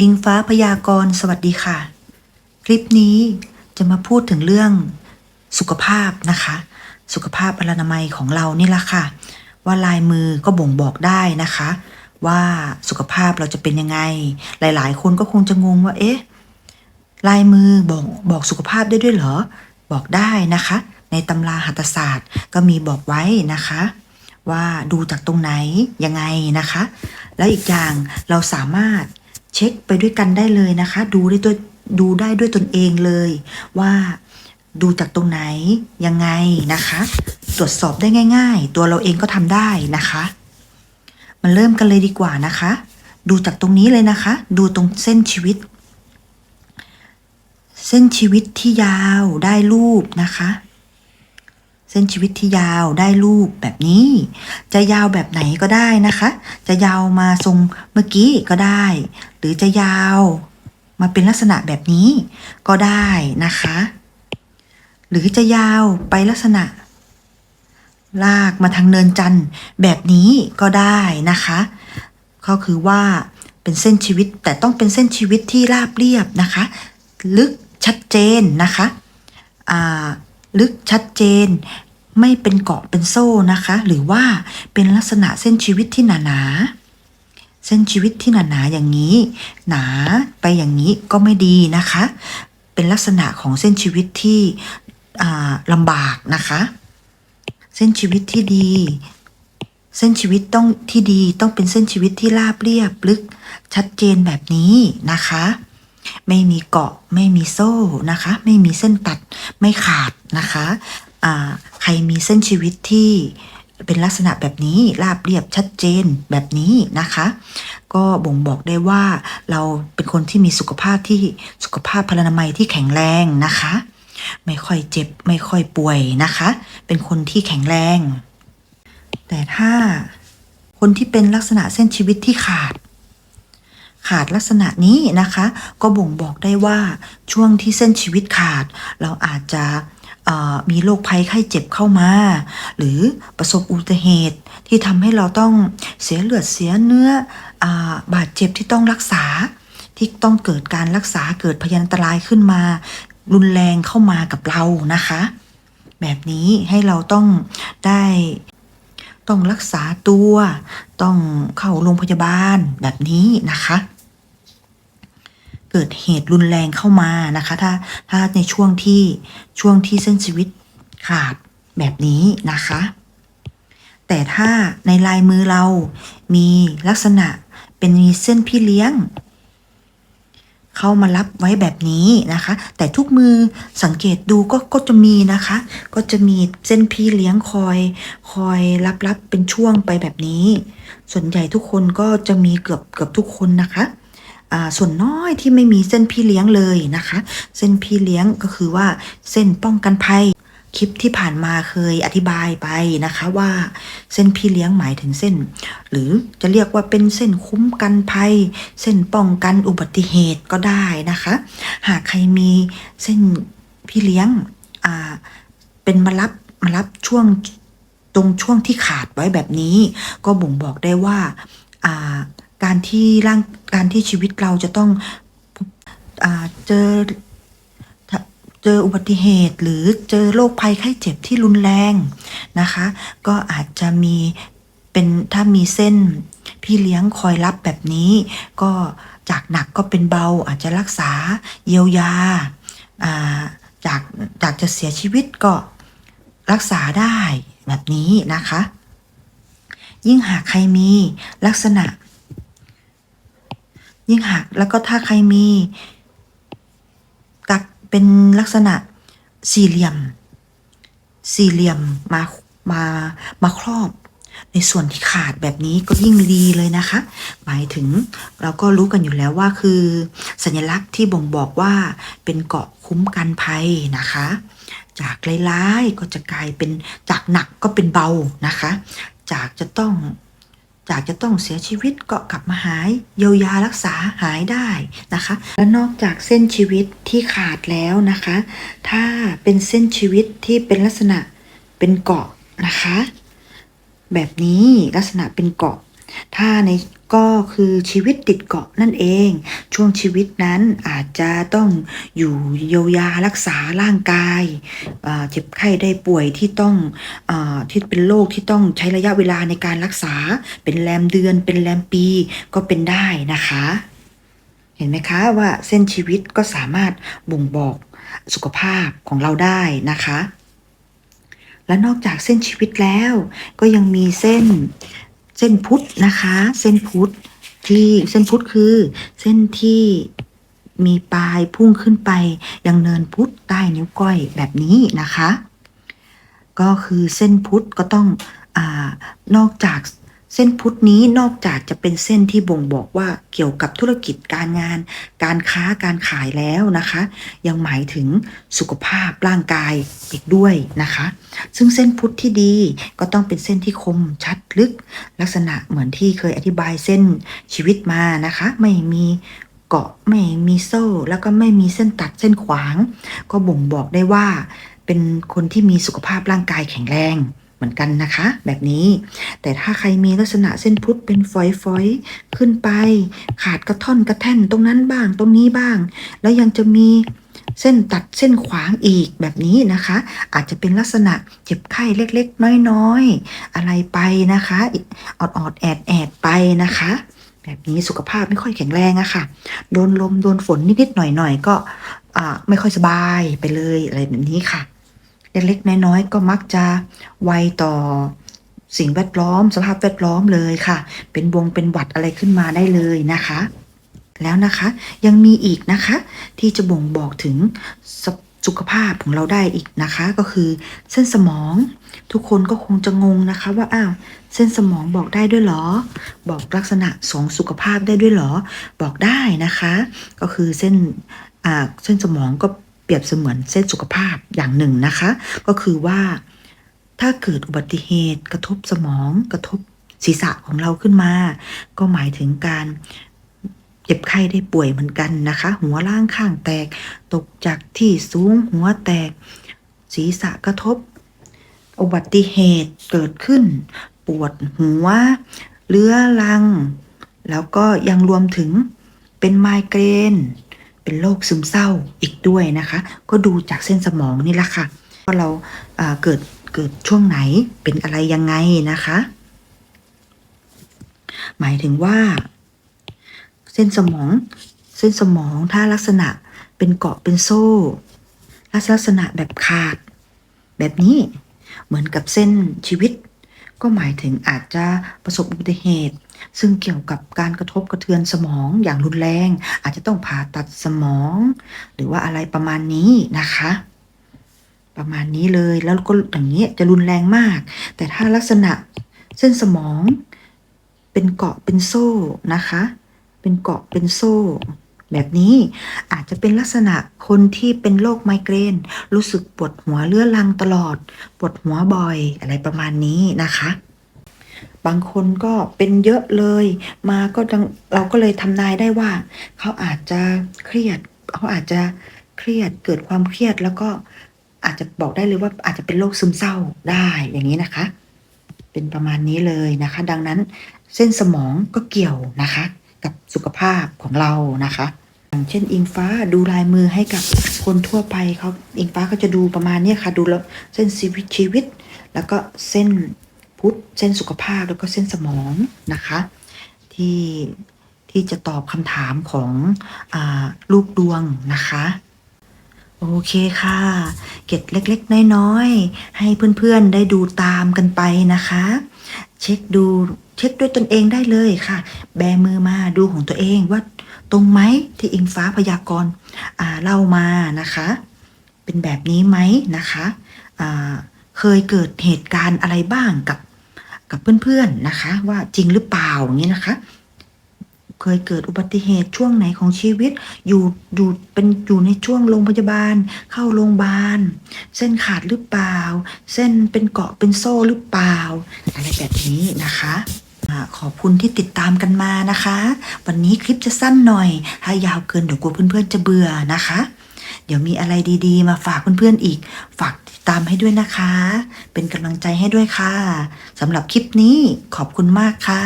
อิงฟ้าพยากรณ์สวัสดีค่ะ คลิปนี้จะมาพูดถึงเรื่องสุขภาพนะคะ สุขภาพอนามัยของเรานี่แหละค่ะ ว่าลายมือก็บ่งบอกได้นะคะ ว่าสุขภาพเราจะเป็นยังไง หลายๆ คนก็คงจะงงว่า เอ๊ะ ลายมือบอกบอกสุขภาพได้ด้วยเหรอ บอกได้นะคะ ในตำราหัตถศาสตร์ก็มีบอกไว้นะคะว่าดูจากตรงไหนยังไงนะคะ แล้วอีกอย่างเราสามารถ เช็คไปด้วยกันได้เลยนะคะ ดูได้ด้วยดูได้ด้วยตนเองเลย ว่าดูจากตรงไหนยังไงนะคะ ตรวจสอบได้ง่าย ๆ ตัวเราเองก็ทำได้นะคะ มาเริ่มกันเลยดีกว่านะคะ ดูจากตรงนี้เลยนะคะ ดูตรงเส้นชีวิต เส้นชีวิตที่ยาวได้รูปนะคะ เส้นชีวิตที่ยาวได้รูปแบบนี้ จะยาวแบบไหนก็ได้นะคะ จะยาวมาทรงเมื่อกี้ก็ได้ หรือจะยาวมาเป็นลักษณะแบบนี้ก็ได้นะคะ หรือจะยาวไปลักษณะ ลากมาทางเนินจันทร์แบบนี้ก็ได้นะคะ ก็คือว่าเป็นเส้นชีวิตแต่ต้องเป็นเส้นชีวิตที่ราบเรียบนะคะ ลึกชัดเจนนะคะลึกชัดเจน ไม่เป็นเกาะเป็นโซ่นะคะ หรือว่าเป็นลักษณะเส้นชีวิตที่หนาหนาๆเส้นชีวิตที่หนาหนาๆอย่างนี้ หนาไปอย่างนี้ก็ไม่ดีนะคะ เป็นลักษณะของเส้นชีวิตที่ลำบากนะคะ เส้นชีวิตที่ดี เส้นชีวิตต้องที่ดีต้องเป็นเส้นชีวิตที่ราบเรียบลึกชัดเจนแบบนี้นะคะ ไม่มีเกาะไม่มีโซ่นะคะ ไม่มีเส้นตัดไม่ขาดนะคะ ใครมีเส้นชีวิตที่เป็นลักษณะแบบนี้ราบเรียบชัดเจนแบบนี้นะคะ ก็บ่งบอกได้ว่าเราเป็นคนที่มีสุขภาพที่สุขภาพพลานามัยที่แข็งแรงนะคะ ไม่ค่อยเจ็บไม่ค่อยป่วยนะคะ เป็นคนที่แข็งแรง แต่ถ้าคนที่เป็นลักษณะเส้นชีวิตที่ขาด ขาดลักษณะนี้นะคะ ก็บ่งบอกได้ว่าช่วงที่เส้นชีวิตขาด เราอาจจะ มีโรคภัยไข้เจ็บเข้ามา หรือประสบอุบัติเหตุที่ทำให้เราต้องเสียเลือดเสียเนื้ออบาดเจ็บที่ต้องรักษา ที่ต้องเกิดการรักษาเกิดพยันตรายขึ้นมา รุนแรงเข้ามากับเรานะคะ แบบนี้ให้เราต้องได้ต้องรักษาตัว ต้องเข้าโรงพยาบาลแบบนี้นะคะ เกิดเหตุรุนแรงเข้ามานะคะ ถ้าถ้าในช่วงที่ช่วงที่เส้นชีวิตขาดแบบนี้นะคะ แต่ถ้าในลายมือเรามีลักษณะเป็นมีเส้นพี่เลี้ยง เข้ามารับไว้แบบนี้นะคะ แต่ทุกมือสังเกตดูก็ก็จะมีนะคะ ก็จะมีเส้นพี่เลี้ยงคอยคอยรับรับเป็นช่วงไปแบบนี้ ส่วนใหญ่ทุกคนก็จะมีเกือบเกือบทุกคนนะคะ ส่วนน้อยที่ไม่มีเส้นพี่เลี้ยงเลยนะคะ เส้นพี่เลี้ยงก็คือว่าเส้นป้องกันภัยคลิปที่ผ่านมาเคยอธิบายไปนะคะว่าเส้นพี่เลี้ยงหมายถึงเส้น หรือจะเรียกว่าเป็นเส้นคุ้มกันภัย เส้นป้องกันอุบัติเหตุก็ได้นะคะ หากใครมีเส้นพี่เลี้ยงอ่าเป็นมารับมารับช่วงตรงช่วงที่ขาดไว้แบบนี้ ก็บ่งบอกได้ว่าอ่า การที่ร่างการที่ชีวิตเราจะต้องอเจอเจออุบัติเหตุหรือเจอโรคภัยไข้เจ็บที่รุนแรงนะคะ ก็อาจจะมีเป็นถ้ามีเส้นพี่เลี้ยงคอยรับแบบนี้ ก็จากหนักก็เป็นเบาอาจจะรักษาเยียวยาาจากจากจะเสียชีวิตก็รักษาได้แบบนี้นะคะ ยิ่งหากใครมีลักษณะ ยิ่งหากแล้วก็ถ้าใครมีกักเป็นลักษณะสี่เหลี่ยม สี่เหลี่ยมมามามาครอบ ในส่วนที่ขาดแบบนี้ก็ยิ่งดีเลยนะคะ หมายถึงเราก็รู้กันอยู่แล้วว่าคือ สัญลักษณ์ที่บ่งบอกว่าเป็นเกาะคุ้มกันภัยนะคะจากร้ายๆก็จะกลายเป็นจากหนักก็เป็นเบานะคะ จากจะต้อง จากจะต้องเสียชีวิตก็กลับมาหาย เยียวยารักษาหายได้นะคะ และนอกจากเส้นชีวิตที่ขาดแล้วนะคะ ถ้าเป็นเส้นชีวิตที่เป็นลักษณะเป็นเกาะนะคะ แบบนี้ลักษณะเป็นเกาะ ถ้าในก็คือชีวิตติดเกาะนั่นเอง ช่วงชีวิตนั้นอาจจะต้องอยู่เยียวยารักษาร่างกายเจ็บไข้ได้ป่วยที่ต้องอที่เป็นโรคที่ต้องใช้ระยะเวลาในการรักษาเป็นแรมเดือน เป็นแรมปีก็เป็นได้นะคะ เห็นไหมคะว่าเส้นชีวิตก็สามารถบ่งบอกสุขภาพของเราได้นะคะ และนอกจากเส้นชีวิตแล้ว ก็ยังมีเส้น เส้นพุทธนะคะ เส้นพุทธที่เส้นพุทธคือ เส้นที่มีปลายพุ่งขึ้นไปยังเนินพุทธใต้นิ้วก้อยแบบนี้นะคะ ก็คือเส้นพุทธก็ต้องอนอกจาก เส้นพุทธนี้นอกจากจะเป็นเส้นที่บ่งบอกว่าเกี่ยวกับธุรกิจการงาน การค้าการขายแล้วนะคะ ยังหมายถึงสุขภาพร่างกายอีกด้วยนะคะ ซึ่งเส้นพุทธที่ดีก็ต้องเป็นเส้นที่คมชัดลึก ลักษณะเหมือนที่เคยอธิบายเส้นชีวิตมานะคะ ไม่มีเกาะไม่มีโซ่ แล้วก็ไม่มีเส้นตัดเส้นขวาง ก็บ่งบอกได้ว่า เป็นคนที่มีสุขภาพร่างกายแข็งแรง เหมือนกันนะคะ แบบนี้ แต่ถ้าใครมีลักษณะเส้นพุทธเป็นฝอยๆ ขึ้นไป ขาดกระท่อนกระแท่นตรงนั้นบ้างตรงนี้บ้าง แล้วยังจะมีเส้นตัดเส้นขวางอีกแบบนี้นะคะ อาจจะเป็นลักษณะเจ็บไข้เล็กๆ น้อยๆ อะไรไปนะคะออดๆแอดแอดๆไปนะคะ แบบนี้สุขภาพไม่ค่อยแข็งแรงอะค่ะ โดนลมโดนฝนนิดๆหน่อยๆก็ไม่ค่อยสบายไปเลยอะไรแบบนี้ค่ะ เล็กๆน้อยๆก็มักจะไวต่อสิ่งแวดล้อม สภาพแวดล้อมเลยค่ะ เป็นวงเป็นหวัดอะไรขึ้นมาได้เลยนะคะ แล้วนะคะยังมีอีกนะคะ ที่จะบ่งบอกถึงสสุขภาพของเราได้อีกนะคะ ก็คือเส้นสมอง ทุกคนก็คงจะงงนะคะ ว่าอ้าวเส้นสมองบอกได้ด้วยเหรอ บอกลักษณะของสุขภาพได้ด้วยเหรอ บอกได้นะคะ ก็คือเส้นอ่าเส้นสมองก็ รียบเสมือนเส้นสุขภาพอย่างหนึ่งนะคะ ก็คือว่าถ้าเกิดอุบัติเหตุกระทบสมองกระทบศีรษะของเราขึ้นมา ก็หมายถึงการเจ็บไข้ได้ป่วยเหมือนกันนะคะ หัวล่างข้างแตก ตกจากที่สูงหัวแตก ศีรษะกระทบ อุบัติเหตุเกิดขึ้น ปวดหัวเรื้อรัง แล้วก็ยังรวมถึงเป็นไมเกรน เป็นโรคซึมเศร้าอีกด้วยนะคะ ก็ดูจากเส้นสมองนี่แหละค่ะว่าเราเกิดเกิดช่วงไหนเป็นอะไรยังไงนะคะ หมายถึงว่า เส้นสมอง เส้นสมองถ้าลักษณะเป็นเกาะเป็นโซ่ลักษณะแบบขาด แบบนี้เหมือนกับเส้นชีวิต ก็หมายถึงอาจจะประสบอุบัติเหตุ ซึ่งเกี่ยวกับการกระทบกระเทือนสมองอย่างรุนแรง อาจจะต้องผ่าตัดสมอง หรือว่าอะไรประมาณนี้นะคะ ประมาณนี้เลยแล้วก็อย่างนี้จะรุนแรงมาก แต่ถ้าลักษณะเส้นสมอง เป็นเกาะเป็นโซ่นะคะ เป็นเกาะเป็นโซ่ แบบนี้อาจจะเป็นลักษณะคนที่เป็นโรคไมเกรน รู้สึกปวดหัวเรื้อรังตลอด ปวดหัวบ่อยอะไรประมาณนี้นะคะ บางคนก็เป็นเยอะเลย มาก็ดังเราก็เลยทำนายได้ว่า เขาอาจจะเครียด เขาอาจจะเครียดเกิดความเครียดแล้วก็อาจจะบอกได้เลยว่าอาจจะเป็นโรคซึมเศร้าได้อย่างนี้นะคะ เป็นประมาณนี้เลยนะคะ ดังนั้นเส้นสมองก็เกี่ยวนะคะ กับสุขภาพของเรานะคะอย่างเช่นอิงฟ้าดูลายมือให้กับคนทั่วไปเขาอิงฟ้าก็จะดูประมาณนี้ค่ะ ดูแล้วเส้นชีวิตชีวิต แล้วก็เส้น พุทธเส้นสุขภาพแล้วก็เส้นสมองนะคะ ที่ที่จะตอบคำถามของอลูกดวงนะคะโอเคค่ะ เก็บเล็กๆ น้อยๆ ให้เพื่อนๆ ได้ดูตามกันไปนะคะ เช็คดูเช็คด้วยตนเองได้เลยค่ะ แบมือมาดูของตัวเองว่าตรงไหมที่อิงฟ้าพยากรณ์เล่ามานะคะ เป็นแบบนี้ไหมนะคะเคยเกิดเหตุการณ์อะไรบ้างกับ กับเพื่อนๆนะคะ ว่าจริงหรือเปล่าอย่างนี้นะคะ เคยเกิดอุบัติเหตุช่วงไหนของชีวิต อยู่อยู่เป็นอยู่ในช่วงโรงพยาบาล เข้าโรงพยาบาล เส้นขาดหรือเปล่า เส้นเป็นเกาะเป็นโซ่หรือเปล่า อะไรแบบนี้นะคะอขอบคุณที่ติดตามกันมานะคะ วันนี้คลิปจะสั้นหน่อย ถ้ายาวเกินเดี๋ยวกลัวเพื่อนๆจะเบื่อนะคะ เดี๋ยวมีอะไรดีๆ มาฝากเพื่อนๆอีก ฝาก ตามให้ด้วยนะคะ เป็นกำลังใจให้ด้วยค่ะสำหรับคลิปนี้ขอบคุณมากค่ะ